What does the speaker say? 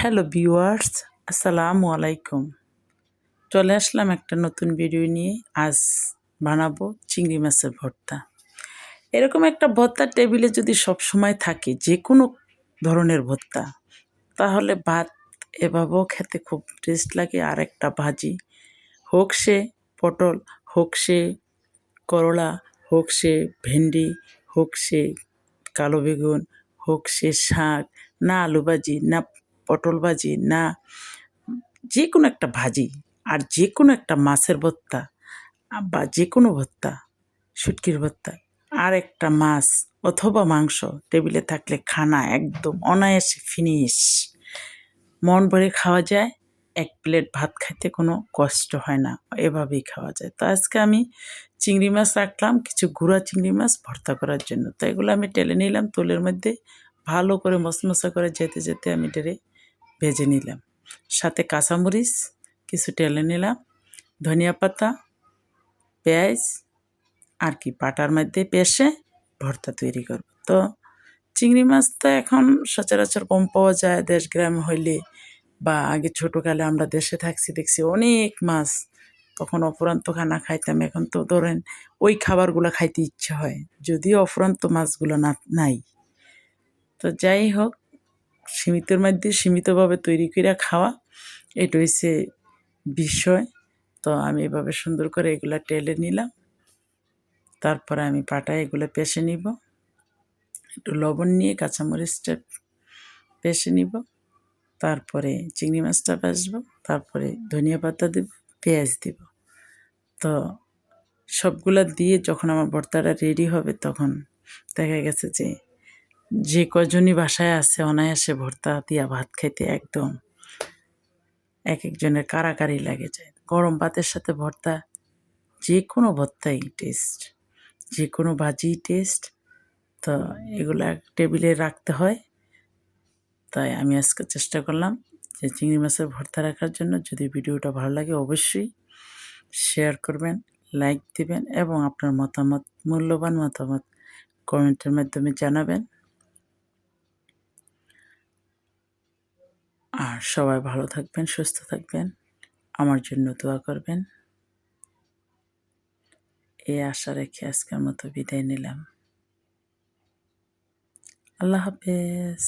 Hello viewers, আসসালামু আলাইকুম। চলে আসলাম একটা নতুন ভিডিও নিয়ে। আজ বানাবো চিংড়ি মাছের ভর্তা। এরকম একটা ভর্তা টেবিলে যদি সব সময় থাকে যে কোনো ধরনের ভর্তা, তাহলে ভাত এভাবেও খেতে খুব টেস্ট লাগে। আর একটা ভাজি, হোক সে পটল, হোক সে করলা, হোক সে ভেন্ডি, হোক সে কালো বেগুন, হোক সে শাক, না আলু ভাজি না পটল ভাজি না যে কোনো একটা ভাজি আর যে কোনো একটা মাছের ভর্তা বা যে কোনো ভর্তা, শুটকির ভর্তা আর একটা মাছ অথবা মাংস টেবিলে থাকলে খানা একদম অনায়াসে ফিনিশ মন ভরে খাওয়া যায়, এক প্লেট ভাত খাইতে কোনো কষ্ট হয় না, এভাবেই খাওয়া যায়। তো আজকে আমি চিংড়ি মাছ রাখলাম, কিছু গুঁড়া চিংড়ি মাছ ভর্তা করার জন্য। তো এগুলো আমি টেলে নিলাম, তোলের মধ্যে ভালো করে মশমশা করে যেতে যেতে আমি টেরে ভেজে নিলাম। সাথে কাঁচামরিচ, কিছু টেলে নিলাম, ধনিয়া পাতা, পেঁয়াজ, আর কি পাটার মধ্যে পেশে ভর্তা তৈরি করব। তো চিংড়ি মাছ তো এখন সচরাচর কম পাওয়া যায় দেশ গ্রাম হইলে বা আগে ছোটোকালে আমরা দেশে থাকছি, দেখছি অনেক মাছ তখন অফুরান্ত খানা খাইতাম, এখন তো ধরেন ওই খাবারগুলো খাইতে ইচ্ছে হয়, যদিও অফুরান্ত মাছগুলো না, নাই। তো যাই হোক সীমিতের মধ্যে সীমিতভাবে তৈরি করে খাওয়া, এটা হচ্ছে বিষয়। তো আমি এভাবে সুন্দর করে এগুলা টেলে নিলাম। তারপরে আমি পাটায় এগুলো পেশে নিব। একটু লবণ নিয়ে কাঁচামরিচটা পেশে নিব। তারপরে চিংড়ি মাছটা ভাজবো। তারপরে ধনিয়া পাতা দেব, পেঁয়াজ দিব। তো সবগুলা দিয়ে যখন আমার ভর্তাটা রেডি হবে তখন দেখা গেছে যে যে কজনই বাসায় আছে অনায়াসে ভর্তা দিয়া ভাত খেতে একদম এক একজনের কারাকারি লাগে যায়। গরম ভাতের সাথে ভর্তা যে কোনো ভর্তাই টেস্ট যে কোনো ভাজি টেস্ট তো এগুলো টেবিলে রাখতে হয়। তাই আমি আজকে চেষ্টা করলাম যে চিংড়ি মাছের ভর্তা রাখার জন্য। যদি ভিডিওটা ভালো লাগে অবশ্যই শেয়ার করবেন লাইক দিবেন এবং আপনার মতামত, মূল্যবান মতামত কমেন্টের মাধ্যমে জানাবেন। আর সবাই ভালো থাকবেন, সুস্থ থাকবেন। আমার জন্য দোয়া করবেন। এই আশা রেখে আজকের মতো বিদায় নিলাম। আল্লাহ হাফেজ।